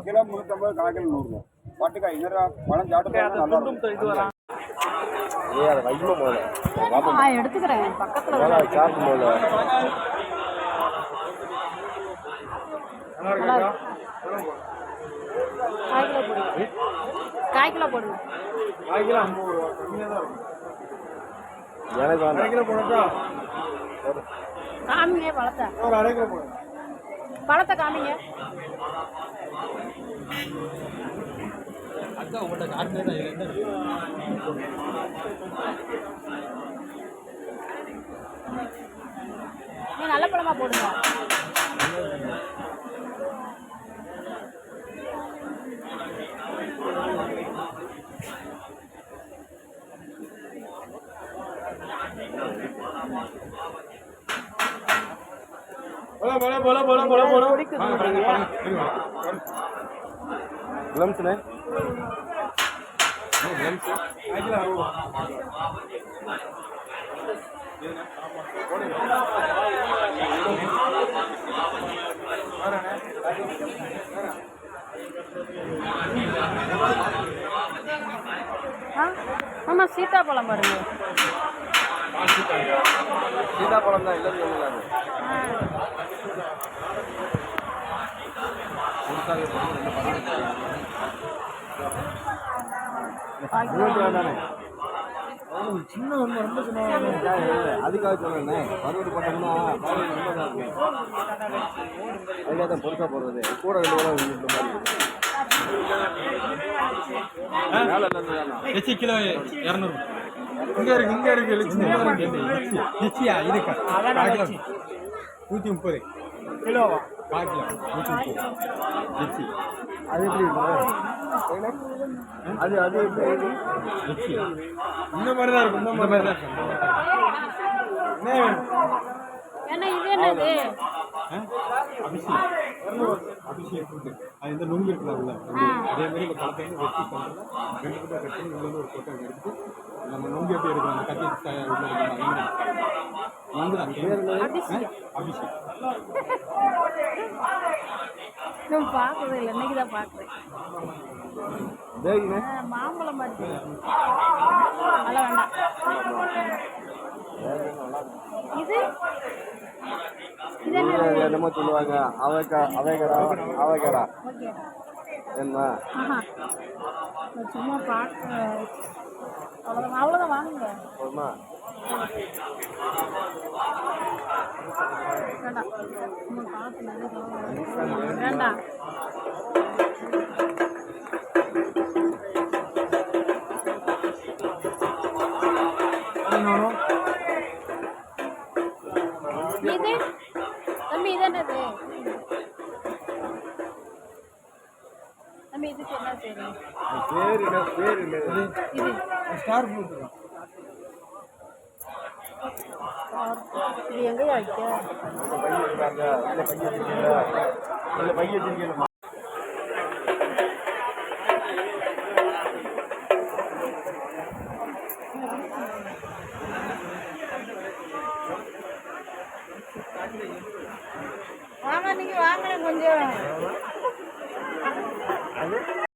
Kilo முந்நூற்றம்பது காய்கறி நூறுரூவா பட்டுக்காய் இன்னொரு பழம் சாப்பிட்டு நல்லா இருக்கும். ஏ அதை வைக்கணும் போல நான் எடுத்துக்கிறேன். பக்கத்துல வேலை சாப்பிடும் போல காய் கிலோ போடுங்க காய் கிலோ போடுங்க எனக்கு பணத்தை காமிங்க. நீ நல்ல பழமா போடுங்க கிளம்ஸ்ண்ணே ஆமா சீத்தாப்பழம் பாருங்க. சீதாப்பழம் தான் இல்லைன்னு சொல்லலாங்க சின்ன ஒன்று ரொம்ப சின்ன அதுக்காக சொல்லுறேன் மறுபடி பண்ணோம்னா ரொம்ப தான் பொருசாக போடுறது. கூட ரெண்டு கூட இந்த மாதிரி மேலே இருந்து எச்சி கிலோ இரநூறு. இங்க இருக்கு இங்க இருக்கு எச்சி. எச்சியா? நூற்றி முப்பது. கிலோவா? முப்பது எச்சி அது எப்படி அது அது எச்சி இந்த மாதிரி தான் இருக்கும் இந்த மாதிரி தான் இருக்கும். என்ன வேணும்? என்ன இது என்னது? ஆ? அபிஷேக் அபிஷேக் ஃபுட்டு அது இந்த நுங்கு இருக்குல்ல. அதே மாதிரி இந்த பழத்தை வந்து வெட்டி பண்ணுறோம் ரெண்டு கிட்ட கட் பண்ணி உள்ள ஒரு கொட்டை எடுத்து நம்ம நுங்கு எப்படி எடுக்கிறோம் அந்த கத்தி உள்ள நான் பார்க்கறது இல்லை. இன்னைக்கு தான் பார்க்குறேன். மாம்பழம் மாதிரி அதெல்லாம் வேண்டாம். இது? இது என்ன என்னமோ சொல்லுவாங்க. அவக்கா அவைகடா அவகடா ஓகே. என்ன? சும்மா பார்க்க அவ்வளோதான் அவ்வளோதான் வாங்குங்க. போதுமா வேண்டாம். வேண்டாம். இது? தம்பி இது என்னது? தம்பி இதுக்கு என்ன செய்யணும் பேர் என்ன பேர் இல்லை இது. ஸ்டார் ஃப்ரூட் இது எங்கே வைக்க பையன் இருக்காங்க இல்லை பையன் வச்சிருக்கீங்களா இல்லை பையன் வச்சிருக்கீங்களா வாங்க நீங்க வாங்க கொஞ்சம். Alo?